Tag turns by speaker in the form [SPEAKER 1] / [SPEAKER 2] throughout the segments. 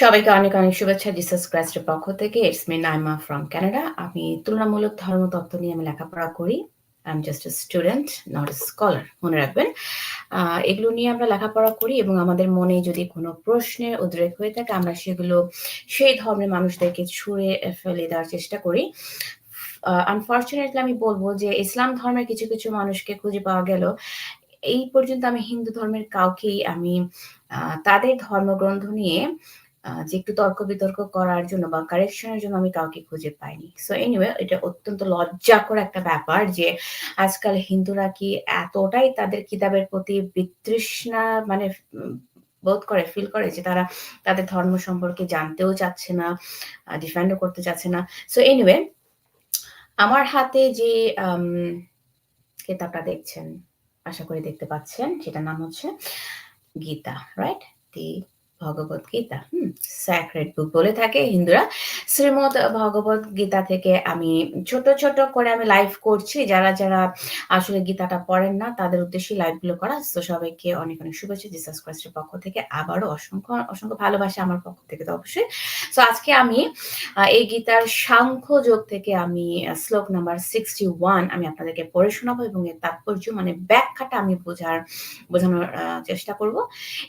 [SPEAKER 1] সবাইকে অনেক অনেক শুভেচ্ছা জিসাস ক্রাইস্টের পক্ষ থেকে। It's me Naima from Canada আমি তুলনামূলক ধর্মতত্ত্ব নিয়ে আমি লেখাপড়া করি। I am just a student not a scholar মনে রাখবেন। এগুলো নিয়ে আমরা লেখাপড়া করি এবং আমাদের মনে যদি কোনো প্রশ্নের উদ্রেক হয়ে থাকে, আমরা সেগুলো, সেই ধর্মের মানুষদেরকে ছুঁড়ে ফেলে দেওয়ার চেষ্টা করি। আনফর্চুনেটলি আমি বলব যে ইসলাম ধর্মের কিছু কিছু মানুষকে খুঁজে পাওয়া গেল। এই পর্যন্ত আমি হিন্দু ধর্মের কাউকেই আমি তাদের ধর্মগ্রন্থ নিয়ে যে একটু তর্ক বিতর্ক করার জন্য বা কারেকশনের জন্য আমি কাউকে খুঁজে পাইনি। সো এনিওয়ে এটা অত্যন্ত লজ্জাকর একটা ব্যাপার যে আজকাল হিন্দুরা কি এতটাই তাদের কিতাবের প্রতি বিতৃষ্ণা মানে বোধ করে ফিল করে যে তারা তাদের ধর্ম সম্পর্কে জানতেও চাচ্ছে না ডিফেন্ডও করতে চাচ্ছে না। সো এনিওয়ে আমার হাতে যে কিতাবটা দেখছেন, আশা করি দেখতে পাচ্ছেন, সেটার নাম হচ্ছে Gita right the Bhagavad Gita. Hmm sacred book বলে থাকে হিন্দুরা। শ্রীমদ ভগবত গীতা থেকে আমি ছোট ছোট করে আমি লাইভ করছি। যারা যারা আসলে গীতাটা পড়েন না, তাদের উদ্দেশ্যে লাইভগুলো করা। তো সবাইকে অনেক অনেক শুভেচ্ছা। জিসাস ক্রাইস্টের পক্ষ থেকে আবারও অসংখ্য অসংখ্য ভালোবাসা আমার পক্ষ থেকে তো অবশ্যই। তো আজকে আমি এই গীতার সাংখ্য যোগ থেকে আমি শ্লোক নাম্বার সিক্সটি ওয়ান আমি আপনাদেরকে পড়ে শোনাবো এবং এর তাৎপর্য মানে ব্যাখ্যাটা আমি বোঝার, বোঝানোর চেষ্টা করব।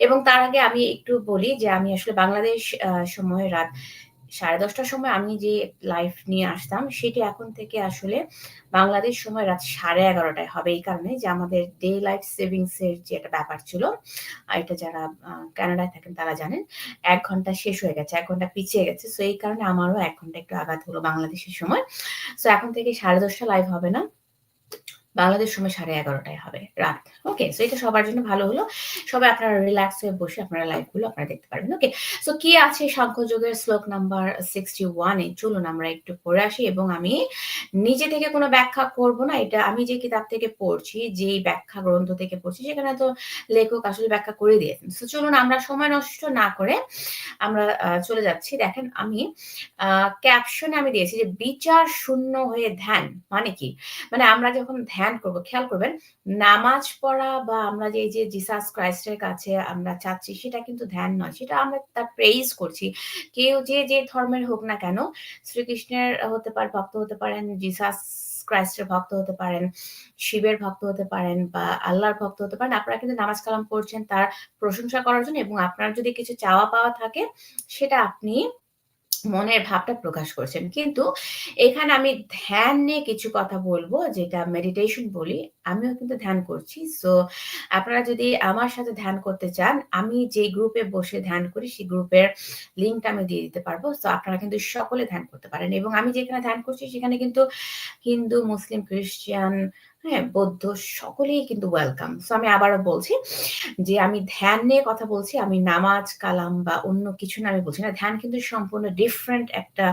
[SPEAKER 1] এবং তার আগে আমি একটু বলি বলি যে আমি আসলে বাংলাদেশ সময় রাত সাড়ে দশটার সময় আমি যে লাইভ নিয়ে আসতাম, সেটি এখন থেকে আসলে বাংলাদেশ সময় রাত সাড়ে এগারোটায় হবে। এই কারণে যে আমাদের ডে লাইট সেভিংস এর যে একটা ব্যাপার ছিল এটা যারা কানাডায় থাকেন তারা জানেন, এক ঘণ্টা শেষ হয়ে গেছে, এক ঘণ্টা পিছিয়ে গেছে। সো এই কারণে আমারও এক ঘণ্টা একটু আঘাত হলো বাংলাদেশের সময়। সো এখন থেকে সাড়ে দশটা লাইভ হবে না। বাংলাদেশ সময় সাড়ে এগারোটায় হবে, রাত। ওকে সো এটা সবার জন্য ভালো হলো। সবাই আপনারা রিল্যাক্স হয়ে বসে আপনারা লাইভগুলো আপনারা দেখতে পারবেন। ওকে সো কি আছে সাংখ্যযোগের শ্লোক নাম্বার সিক্সটি ওয়ানে চলুন আমরা একটু পড়ে আসি এবং আমি নিজে থেকে কোনো ব্যাখ্যা করব না, এটা আমি যে কিতাব থেকে পড়ছি, যেই ব্যাখ্যা গ্রন্থ থেকে পড়ছি, সেখানে তো লেখক আসলে ব্যাখ্যা করে দিয়েছেন। সো চলুন আমরা সময় নষ্ট না করে আমরা চলে যাচ্ছি। দেখেন আমি ক্যাপশনে আমি দিয়েছি যে বিচার শূন্য হয়ে ধ্যান মানে কি? মানে আমরা যখন ধ্যান ধ্যান করব, খেয়াল করবেন, নামাজ পড়া বা আমরা যে যে জিসাস ক্রাইস্টের কাছে আমরা চাচ্ছি, সেটা কিন্তু ধ্যান নয়। সেটা আমরা তার প্রেইজ করছি। কেউ যে যে ধর্মের হোক না কেন, শ্রীকৃষ্ণের হতে পারে, ভক্ত হতে পারেন জিসাস ক্রাইস্টের ভক্ত হতে পারেন, শিবের ভক্ত হতে পারেন বা আল্লাহর ভক্ত হতে পারেন, আপনারা কিন্তু নামাজ কালাম পড়ছেন তার প্রশংসা করার জন্য এবং আপনার যদি কিছু চাওয়া পাওয়া থাকে, সেটা আপনি মনের ভাবটা প্রকাশ করছেন। কিন্তু এখানে আমি ধ্যান নিয়ে কিছু কথা বলব, যেটা মেডিটেশন বলি, আমিও কিন্তু ধ্যান করছি। সো আপনারা যদি আমার সাথে ধ্যান করতে চান, আমি যে গ্রুপে বসে ধ্যান করি, সেই গ্রুপের লিঙ্কটা আমি দিয়ে দিতে পারব। তো আপনারা কিন্তু সকলে ধ্যান করতে পারেন। এবং আমি যেখানে ধ্যান করছি, সেখানে কিন্তু হিন্দু, মুসলিম, খ্রিস্টান হ্যাঁ বৌদ্ধ সকলেই কিন্তু ওয়েলকাম সো আমি আবারও বলছি যে আমি ধ্যান নিয়ে কথা বলছি, আমি নামাজ, কালাম বা অন্য কিছু না, আমি বলছি না। ধ্যান কিন্তু সম্পূর্ণ ডিফারেন্ট একটা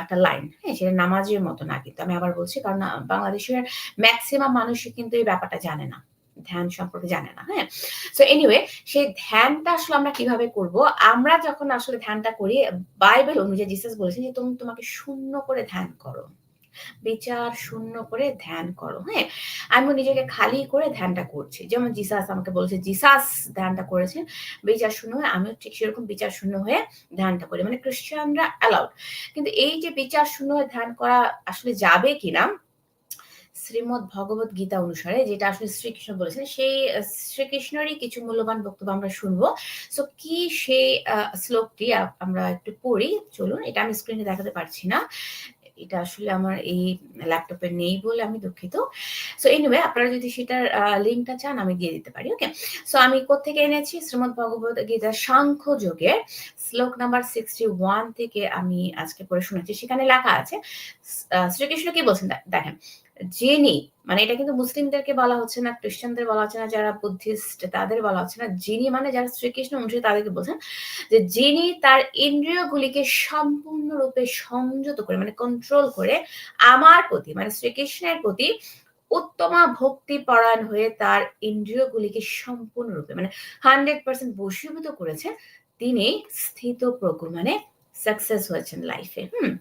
[SPEAKER 1] একটা লাইন হ্যাঁ সেটা নামাজের মতো না কিন্তু। আমি আবার বলছি কারণ বাংলাদেশের ম্যাক্সিমাম মানুষই কিন্তু এই ব্যাপারটা জানে না। ধ্যান সম্পর্কে জানে না হ্যাঁ। সো এনিওয়ে সেই ধ্যানটা আসলে আমরা কীভাবে করব? আমরা যখন আসলে ধ্যানটা করি বাইবেল অনুযায়ী জিসাস বলেছেন যে, তুমি তোমাকে শূন্য করে ধ্যান করো। বিচার শূন্য করে ধ্যান করো হ্যাঁ? আমি নিজেকে খালি করে ধ্যানটা করছি। যেমন জিসাস আমাকে বলছে, জিসাস ধ্যানটা করেছে, বিচার শূন্য হয়ে, আমিও ঠিক সেরকম বিচার শূন্য হয়ে ধ্যানটা করি। মানে খ্রিস্টানরা অ্যালাউড কিন্তু এই যে বিচার শূন্য হয়ে ধ্যান করা আসলে যাবে কিনা, শ্রীমদ ভগবত গীতা অনুসারে, যেটা আসলে শ্রীকৃষ্ণ বলেছেন, সেই শ্রীকৃষ্ণেরই কিছু মূল্যবান বক্তব্য আমরা শুনব। সো কি সেই শ্লোকটি আমরা একটু পড়ি, চলুন, এটা আমি স্ক্রিনে দেখাতে পারছি না। এটা আসলে আমার এই ল্যাপটপে নেই বলে আমি দুঃখিত। সো এনিওয়ে আপনারা যদি সেটার লিঙ্কটা চান, আমি দিয়ে দিতে পারি ওকে সো আমি কোথেকে এনেছি? শ্রীমদ ভগবত গীতা সাংখ্য যোগের শ্লোক নাম্বার সিক্সটি ওয়ান থেকে আমি আজকে পড়ে শুনেছি। সেখানে লেখা আছে শ্রীকৃষ্ণ কি বলছেন? দেখেন, যিনি মানে এটা কিন্তু মুসলিমদেরকে বলা হচ্ছে না, খ্রিস্টানদের বলা হচ্ছে না, যারা বুদ্ধিস্ট, তাদের বলা হচ্ছে না। যিনি মানে যারা শ্রীকৃষ্ণ, অনুসারী তাদেরকে বলছেন যে যিনি তার ইন্দ্রিয়গুলিকে সম্পূর্ণরূপে সংযত করে মানে কন্ট্রোল করে আমার প্রতি মানে শ্রীকৃষ্ণের প্রতি উত্তমা ভক্তি পরায়ণ হয়ে তার ইন্দ্রিয়গুলিকে সম্পূর্ণরূপে মানে হান্ড্রেড পার্সেন্ট বশীভূত করেছে তিনি স্থিত প্রজ্ঞ মানে সাকসেস হয়েছেন লাইফে হুম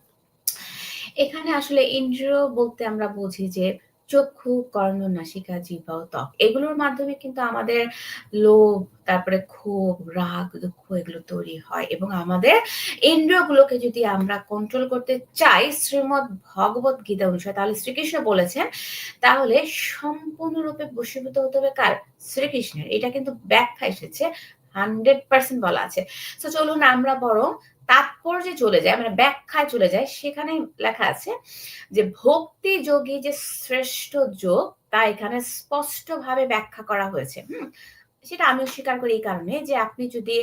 [SPEAKER 1] এখানে আসলে ইন্দ্রিয় বলতে আমরা বুঝি যে চক্ষু, কর্ণ, নাসিকা, জিহ্বা ত্বক। এগুলোর মাধ্যমে কিন্তু আমাদের লোভ, তারপরে ক্ষোভ, রাগ, দুঃখ এগুলো তৈরি হয় এবং আমাদের ইন্দ্রিয়গুলোকে যদি আমরা কন্ট্রোল করতে চাই শ্রীমদ্ ভগবত গীতা অনুসারে তাহলে শ্রীকৃষ্ণ বলেছেন তাহলে সম্পূর্ণরূপে বশীভূত হতে হবে কার? শ্রীকৃষ্ণের। এটা কিন্তু ব্যাখ্যা এসেছে 100% বলা আছে। তো চলুন আমরা বরং তাৎপর্যে চলে যায় মানে ব্যাখ্যায় চলে যায় সেখানে লেখা আছে যে, ভক্তি যোগী যে শ্রেষ্ঠ যোগ, তা এখানে স্পষ্টভাবে ব্যাখ্যা করা হয়েছে। হুম? সেটা আমিও স্বীকার করি এই কারণে যে আপনি যদি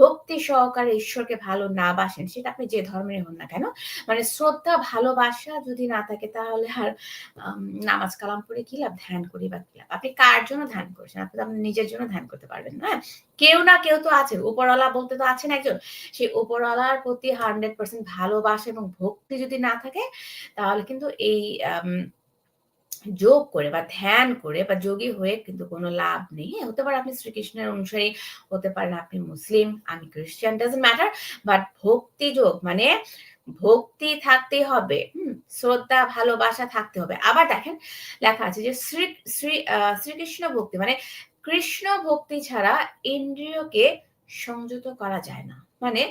[SPEAKER 1] ভক্তি সহকারে ঈশ্বরকে ভালো না বাসেন, সেটা আপনি যে ধর্মের হন না কেন মানে শ্রদ্ধা, ভালোবাসা যদি না থাকে তাহলে আর নামাজ কালাম করে কি লাভ? ধ্যান করি বা কি লাভ? আপনি কার জন্য ধ্যান করছেন? আপনি তো আপনি নিজের জন্য ধ্যান করতে পারবেন না কেউ না কেউ তো আছে উপরওয়ালা বলতে তো আছেন একজন। সেই উপরওয়ালার প্রতি হান্ড্রেড পার্সেন্ট ভালোবাসা এবং ভক্তি যদি না থাকে, তাহলে কিন্তু এই যোগ করে বা ধ্যান করে বা যোগী হয়ে কিন্তু কোনো লাভ নেই। হতে পারে আপনি শ্রীকৃষ্ণের অনুসারী, হতে পারেন আপনি মুসলিম, আমি খ্রিস্টান ডাজেন্ট ম্যাটার বাট ভক্তি যোগ মানে ভক্তি থাকতে হবে শ্রদ্ধা, ভালোবাসা থাকতে হবে। আবার দেখেন লেখা আছে যে শ্রী শ্রী শ্রীকৃষ্ণ ভক্তি মানে কৃষ্ণ ভক্তি ছাড়া ইন্দ্রিয়কে সংযত করা যায় না। মানে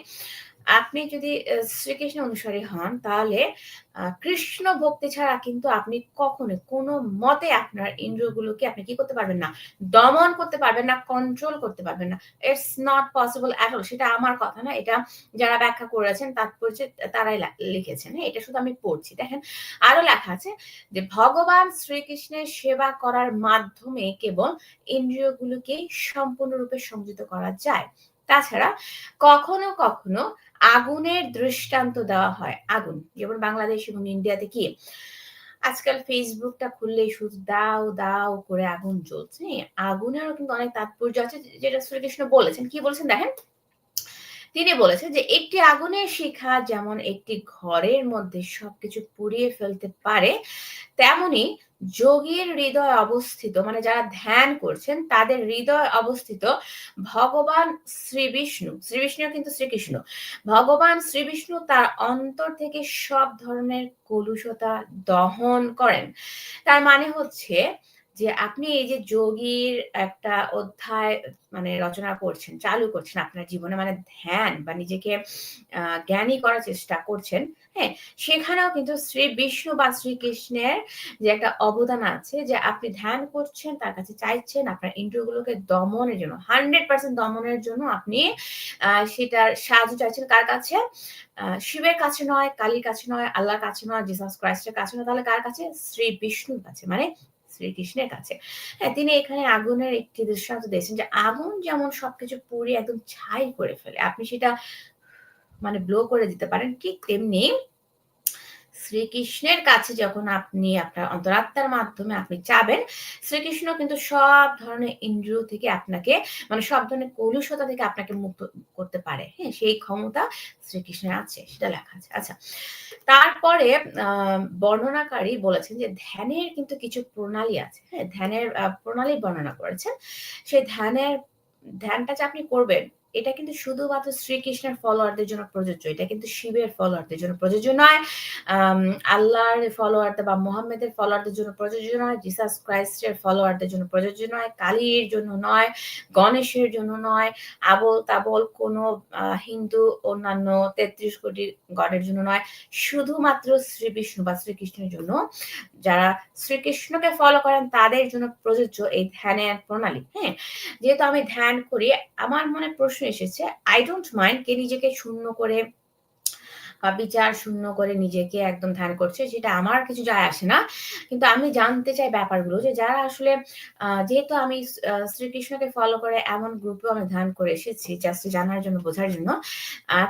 [SPEAKER 1] আপনি যদি শ্রীকৃষ্ণ অনুসারী হন, তাহলে কৃষ্ণ ভক্তি ছাড়া কিন্তু আপনি কখনো কোনো মতে আপনার ইন্দ্রিয়গুলোকে আপনি কি করতে পারবেন না, দমন করতে পারবেন না কন্ট্রোল করতে পারবেন না। It's not possible at all সেটা আমার কথা না, এটা যারা ব্যাখ্যা করেছেন তাৎপর্য তারাই লিখেছেন। হ্যাঁ এটা শুধু আমি পড়ছি। দেখেন, আরও লেখা আছে যে, ভগবান শ্রীকৃষ্ণের সেবা করার মাধ্যমে কেবল ইন্দ্রিয়গুলোকে সম্পূর্ণরূপে সংযুক্ত করা যায়। তাছাড়া, কখনো কখনো আগুনের দৃষ্টান্ত দেওয়া হয়। আগুন, যেমন বাংলাদেশ এবং ইন্ডিয়াতে কি? আজকাল ফেসবুকটা খুললে শুধু দাও দাও করে আগুন জ্বলছে। আগুনেরও কিন্তু অনেক তাৎপর্য আছে, যেটা শ্রীকৃষ্ণ বলেছেন। কি বলেছেন দেখেন? তিনি বলেছেন যে একটি আগুনের শিখা যেমন একটি ঘরের মধ্যে সবকিছু পুড়িয়ে ফেলতে পারে, তেমনি যোগীর হৃদয় অবস্থিত মানে যারা ধ্যান করছেন তাদের হৃদয় অবস্থিত ভগবান শ্রী বিষ্ণু। শ্রী বিষ্ণু কিন্তু শ্রীকৃষ্ণ। ভগবান শ্রী বিষ্ণু তার অন্তর থেকে সব ধরনের কলুষতা দহন করেন। তার মানে হচ্ছে যে আপনি এই যে যোগীর একটা অধ্যায় মানে রচনা করছেন, চালু করছেন, আপনার জীবনে মানে ধ্যান বা নিজেকে জ্ঞানী করার চেষ্টা করছেন হ্যাঁ সেখানেও কিন্তু শ্রী বিষ্ণু বা শ্রীকৃষ্ণের যে একটা অবদান আছে যে আপনি ধ্যান করছেন, তার কাছে চাইছেন, আপনার ইন্দ্রিয়গুলোকে দমনের জন্য, হান্ড্রেড পার্সেন্ট দমনের জন্য আপনি সেটার সাহায্য চাইছেন। কার কাছে? শিবের কাছে নয়, কালীর কাছে নয়, আল্লাহর কাছে নয় জিসাস ক্রাইস্টের কাছে নয়, তাহলে কার কাছে? শ্রী বিষ্ণুর কাছে মানে শ্রীকৃষ্ণের কাছে। হ্যাঁ তিনি এখানে আগুনের একটি দৃষ্টান্ত দিয়েছেন যে আগুন যেমন সবকিছু পুড়ে একদম ছাই করে ফেলে। আপনি সেটা মানে ব্লো করে দিতে পারেন, ঠিক তেমনি শ্রীকৃষ্ণের কাছে যখন আপনি আপনার অন্তরাত্মার মাধ্যমে আপনি চাবেন শ্রীকৃষ্ণ কিন্তু সব ধরনের ইন্দ্রিয় থেকে আপনাকে মানে সব ধরনের কলুষতা থেকে আপনাকে মুক্ত করতে পারে। হ্যাঁ সেই ক্ষমতা শ্রীকৃষ্ণের আছে, সেটা লেখা আছে। আচ্ছা তারপরে বর্ণনাকারী বলেছেন যে ধ্যানের কিন্তু কিছু প্রণালী আছে। হ্যাঁ ধ্যানের প্রণালী বর্ণনা করেছেন। সেই ধ্যানের, ধ্যানটা যে আপনি করবেন এটা কিন্তু শুধুমাত্র শ্রীকৃষ্ণের ফলোয়ারদের জন্য প্রযোজ্য, এটা কিন্তু শিবের ফলোয়ারদের জন্য প্রযোজ্য নয়। আল্লাহর ফলোয়ারদের বা মোহাম্মদের ফলোয়ারদের জন্য প্রযোজ্য নয় জিসাস ক্রাইস্টের ফলোয়ারদের জন্য প্রযোজ্য নয়, কালীর জন্য নয়, গণেশের জন্য নয় আবল তাবল কোনো হিন্দু, অন্যান্য তেত্রিশ কোটি গডের জন্য নয়, শুধুমাত্র শ্রী বিষ্ণু বা শ্রীকৃষ্ণের জন্য। যারা শ্রীকৃষ্ণকে ফলো করেন, তাদের জন্য প্রযোজ্য এই ধ্যানের প্রণালী। হ্যাঁ যেহেতু আমি ধ্যান করি, আমার মনে প্রশ্ন এসেছে আই ডোন্ট মাইন্ড কে নিজেকে শূন্য করে বা বিচার শূন্য করে নিজেকে একদম ধ্যান করছে, সেটা আমার কিছু যায় আসে না। কিন্তু আমি জানতে চাই ব্যাপারগুলো যে যারা আসলে যেহেতু আমি শ্রীকৃষ্ণকে ফলো করে এমন গ্রুপেও আমি ধ্যান করে এসেছি জাস্ট জানার জন্য, বোঝার জন্য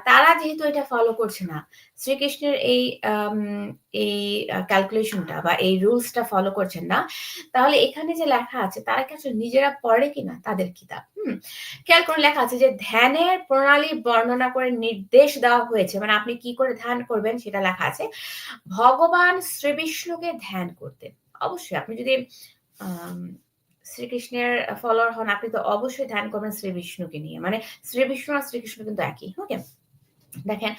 [SPEAKER 1] তারা যেহেতু এটা ফলো করছে না, শ্রীকৃষ্ণের এই এই ক্যালকুলেশনটা বা এই রুলসটা ফলো করছেন না, তাহলে এখানে যে লেখা আছে, তারা কি আসলে নিজেরা পড়ে কিনা? তাদের কিতাব হুম, খেয়াল করে লেখা আছে যে ধ্যানের প্রণালী বর্ণনা করে নির্দেশ দেওয়া হয়েছে মানে আপনি কি করে ধ্যান করবেন, সেটা লেখা আছে, ভগবান শ্রীবিষ্ণুকে ধ্যান করতেন অবশ্যই আপনি যদি শ্রীকৃষ্ণের ফলোয়ার হন, আপনি তো অবশ্যই ধ্যান করবেন শ্রী বিষ্ণুকে নিয়ে। মানে শ্রী বিষ্ণু আর শ্রীকৃষ্ণ কিন্তু একই ওকে দেখেন,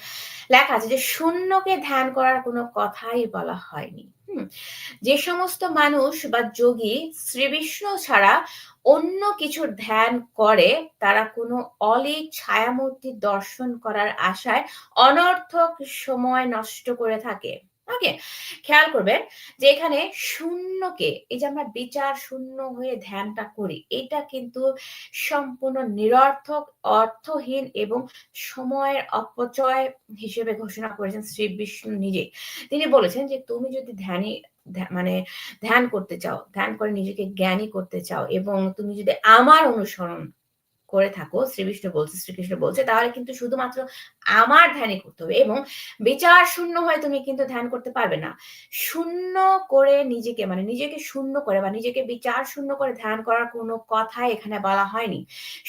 [SPEAKER 1] লেখা আছে যে শূন্যকে ধ্যান করার কোনো কথাই বলা হয়নি। যে সমস্ত মানুষ বা যোগী শ্রী বিষ্ণু ছাড়া অন্য কিছুর ধ্যান করে, তারা কোনো অলিক ছায়ামূর্তি দর্শন করার আশায় অনর্থক সময় নষ্ট করে থাকে। ওকে খেয়াল করবেন যে এখানে শূন্যকে, এই যে আমরা বিচার শূন্য হয়ে ধ্যানটা করি, এটা কিন্তু সম্পূর্ণ নিরর্থক, অর্থহীন এবং সময়ের অপচয় হিসেবে ঘোষণা করেছেন শ্রী বিষ্ণু নিজে। তিনি বলেছেন যে তুমি যদি ধ্যানী মানে ধ্যান করতে চাও, ধ্যান করে নিজেকে জ্ঞানী করতে চাও এবং তুমি যদি আমার অনুসরণ করে থাকো, শ্রীবিষ্ণু বলছে, শ্রীকৃষ্ণ বলছে, তাহলে কিন্তু শুধুমাত্র আমার ধ্যানই করতে হবে এবং বিচার শূন্য হয়ে তুমি কিন্তু ধ্যান করতে পারবে না। শূন্য করে নিজেকে মানে নিজেকে শূন্য করে বা নিজেকে বিচার শূন্য করে ধ্যান করার কোনো কথাই এখানে বলা হয়নি।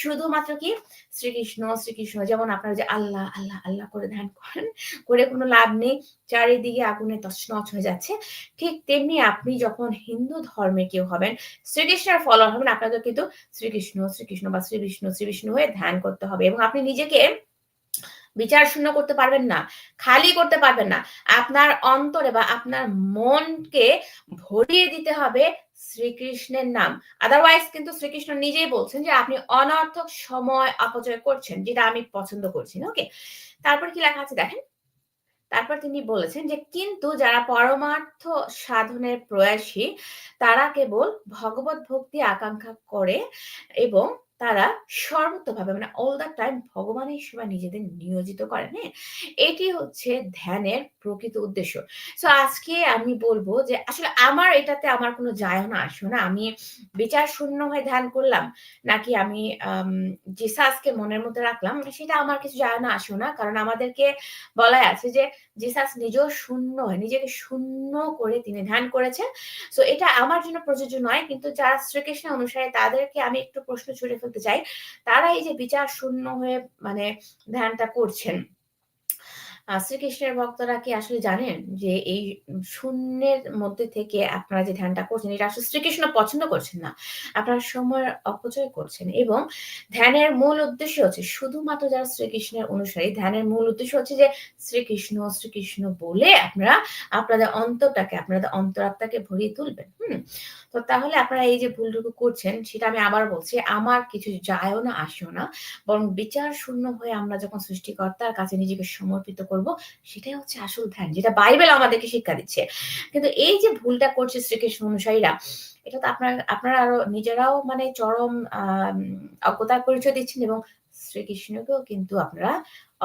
[SPEAKER 1] শুধুমাত্র কি? শ্রীকৃষ্ণ শ্রীকৃষ্ণ, যেমন আপনারা যে আল্লাহ আল্লাহ আল্লাহ করে ধ্যান করেন, করে কোনো লাভ নেই, চারিদিকে আগুনে তছনছ হয়ে যাচ্ছে, ঠিক তেমনি আপনি যখন হিন্দু ধর্মে কেউ হবেন, শ্রীকৃষ্ণের ফলোয়ার হবেন আপনাকে কিন্তু শ্রীকৃষ্ণ শ্রীকৃষ্ণ বা শ্রীবিষ্ণু শ্রীবিষ্ণু হয়ে ধ্যান করতে হবে এবং আপনি নিজেকে বিচার শূন্য করতে পারবেন না, খালি করতে পারবেন না। আপনার অন্তরে বা আপনার মনকে ভরিয়ে দিতে হবে শ্রীকৃষ্ণের নাম। আদারওয়াইজ কিন্তু শ্রীকৃষ্ণ নিজেই বলছেন যে আপনি অনর্থক সময় অপচয় করছেন, যেটা আমি পছন্দ করছি ওকে তারপর কি লেখা আছে দেখেন? তারপর তিনি বলেছেন যে কিন্তু যারা পরমার্থ সাধনের প্রয়াসী, তারা কেবল ভগবত ভক্তি আকাঙ্ক্ষা করে এবং তারা সর্বতভাবে মানে অল দ্য টাইম ভগবানের সেবা নিজেদের নিয়োজিত করেন হ্যাঁ? এটি হচ্ছে ধ্যানের প্রকৃত উদ্দেশ্য। সো আজকে আমি বলব যে আসলে আমার এটাতে আমার কোনো যায় না আসো না। আমি বিচার শূন্য হয়ে ধ্যান করলাম, নাকি আমি জিসাসকে মনের মধ্যে রাখলাম, সেটা আমার কিছু যায় না আসো না। কারণ আমাদেরকে বলাই আছে যে জিসাস নিজেও শূন্য নিজেকে শূন্য করে তিনি ধ্যান করেছেন। সো এটা আমার জন্য প্রযোজ্য নয়, কিন্তু যারা শ্রীকৃষ্ণ অনুসারে তাদেরকে আমি একটু প্রশ্ন ছুড়ে ফেলতে চাই তারা এই যে বিচার শূন্য হয়ে মানে ধ্যানটা করছেন। শ্রীকৃষ্ণের ভক্তরা কি আসলে জানেন যে এই শূন্যের মধ্যে থেকে আপনারা যে ধ্যানটা করছেন, এটা আসলে শ্রীকৃষ্ণ পছন্দ করছেন না। আপনারা সময়ের অপচয় করছেন এবং ধ্যানের মূল উদ্দেশ্য হচ্ছে, শুধুমাত্র যারা শ্রীকৃষ্ণের অনুসারী, ধ্যানের মূল উদ্দেশ্য হচ্ছে যে শ্রীকৃষ্ণ শ্রীকৃষ্ণ বলে আপনারা আপনাদের অন্তরটাকে, আপনাদের অন্তরাত্মাকে ভরিয়ে তুলবেন। হুম? তো তাহলে আপনারা এই যে ভুলটুকু করছেন, সেটা আমি আবার বলছি, আমার কিছু যায়ও না, আসেও না, বরং বিচার শূন্য হয়ে আমরা যখন সৃষ্টিকর্তার কাছে নিজেকে সমর্পিত করব সেটাই হচ্ছে আসল ধ্যান, যেটা বাইবেল আমাদেরকে শিক্ষা দিচ্ছে। কিন্তু এই যে ভুলটা করছে শ্রীকৃষ্ণ অনুসারীরা, এটা তো আপনার, আপনারা আরও নিজেরাও মানে চরম অজ্ঞতার পরিচয় দিচ্ছেন এবং শ্রীকৃষ্ণকেও কিন্তু আপনারা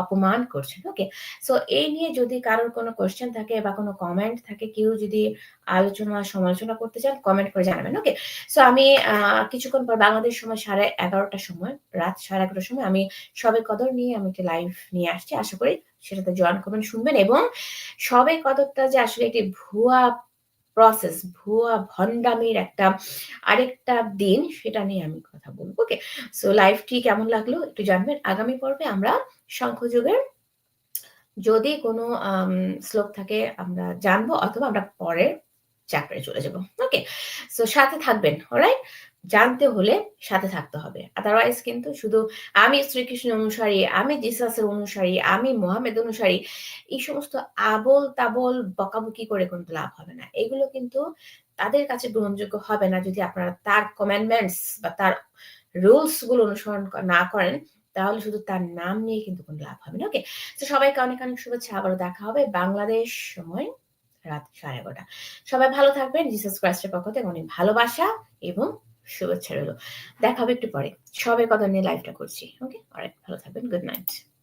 [SPEAKER 1] অপমান করছেন ওকে সো এই নিয়ে যদি কারোর কোনো কোয়েশ্চেন থাকে বা কোনো কমেন্ট থাকে, কেউ যদি আলোচনা, সমালোচনা করতে চান কমেন্ট করে জানাবেন ওকে সো আমি কিছুক্ষণ পর বাংলাদেশ সময় সাড়ে এগারোটার সময়, রাত সাড়ে এগারোটার সময় আমি সবে কদর নিয়ে আমি একটা লাইভ নিয়ে আসছি। আশা করি সেটাতে জয়েন করবেন, শুনবেন এবং সবে কদরটা যে আসলে একটি ভুয়া প্রসেস ভুয়া ভণ্ডামির একটা, আরেকটা দিন সেটা নিয়ে আমি কথা বলব। ওকে সো লাইভটি কেমন লাগল একটু জানবেন। আগামী পর্বে আমরা শঙ্খযুগের যদি কোনো শ্লোক থাকে আমরা জানব, অথবা আমরা পরের চ্যাপ্টারে চলে যাব। ওকে সো সাথে থাকবেন অলরাইট জানতে হলে সাথে থাকতে হবে। আদারওয়াইজ কিন্তু শুধু আমি শ্রীকৃষ্ণ অনুসারী, আমি জিসাসের অনুসারী, আমি মোহাম্মদ অনুসারী, এই সমস্ত আবল তাবল বকাবকি করে কিন্তু লাভ হবে না। এগুলো কিন্তু তাদের কাছে গ্রহণযোগ্য হবে না। যদি আপনারা তার কমেন্টমেন্টস বা তার রুলসগুলো অনুসরণ না করেন, তাহলে শুধু তার নাম নিয়ে কিন্তু কোনো লাভ হবে না। ওকে তো সবাইকে অনেক অনেক শুভেচ্ছা। আবারও দেখা হবে বাংলাদেশ সময় রাত সাড়ে এগারোটা। সবাই ভালো থাকবেন। জিসাস ক্রাইস্টের পক্ষ থেকে অনেক ভালোবাসা এবং শুভেচ্ছা রইল। দেখা হবে একটু পরে। সবাই কথা নিয়ে লাইভটা করছি। ওকে অনেক ভালো থাকবেন। Good night